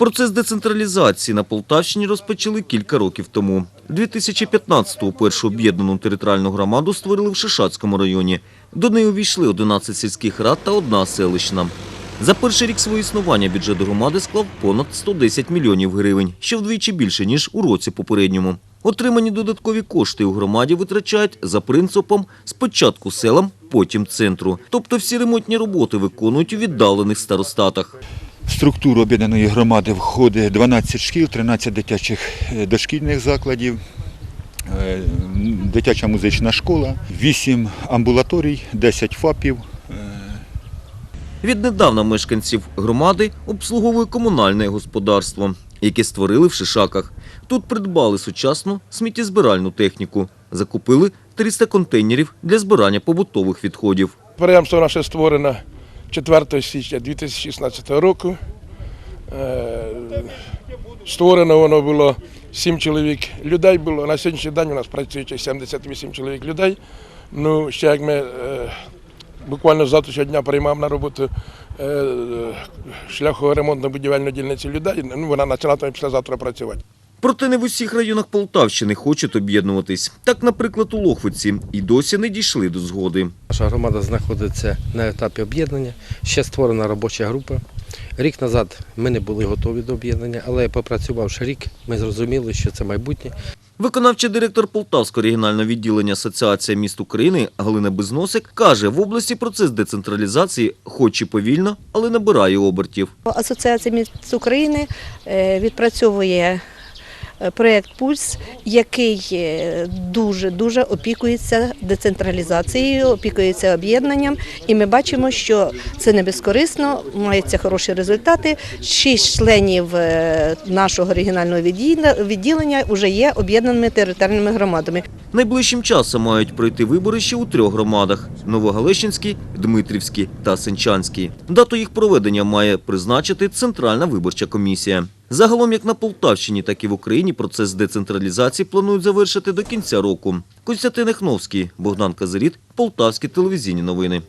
Процес децентралізації на Полтавщині розпочали кілька років тому. 2015-го першу об'єднану територіальну громаду створили в Шишацькому районі. До неї увійшли 11 сільських рад та одна селищна. За перший рік свого існування бюджет громади склав понад 110 мільйонів гривень, що вдвічі більше, ніж у році попередньому. Отримані додаткові кошти у громаді витрачають за принципом спочатку селам, потім центру. Тобто всі ремонтні роботи виконують у віддалених старостатах. Структуру об'єднаної громади входить 12 шкіл, 13 дитячих е, дошкільних закладів, е, дитяча музична школа, 8 амбулаторій, 10 ФАПів. Віднедавна мешканців громади обслуговує комунальне господарство, яке створили в Шишаках. Тут придбали сучасну сміттєзбиральну техніку, закупили 300 контейнерів для збирання побутових відходів. Підприємство наше створено 4 січня 2016 року. Е, Створено воно було 7 чоловік людей було. На сьогоднішній день у нас працює 78 чоловік людей. Ну, ще як ми е, буквально з завтрашнього дня приймаємо на роботу е, шляхоремонтно-будівельну дільницю людей, ну, вона почала післязавтра працювати. Проте не в усіх районах Полтавщини хочуть об'єднуватись. Так, наприклад, у Лохвиці і досі не дійшли до згоди. Наша громада знаходиться на етапі об'єднання. Ще створена робоча група. Рік назад ми не були готові до об'єднання, але попрацювавши рік, ми зрозуміли, що це майбутнє. Виконавчий директор Полтавського регіонального відділення Асоціація міст України Галина Безносик каже, в області процес децентралізації хоч і повільно, але набирає обертів. Асоціація міст України е, відпрацьовує проєкт Пульс, який е, дуже дуже опікується децентралізацією, опікується об'єднанням. І ми бачимо, що це не безкорисно, маються хороші результати. Шість членів е, нашого регіонального відділення вже є об'єднаними територіальними громадами. Найближчим часом мають пройти вибори ще у трьох громадах – Новогалещинській, Дмитрівській та Сенчанській. Дату їх проведення має призначити Центральна виборча комісія. Загалом як на Полтавщині, так і в Україні процес децентралізації планують завершити до кінця року. Костянтин Ехновський, Богдан Казаріт, Полтавські телевізійні новини.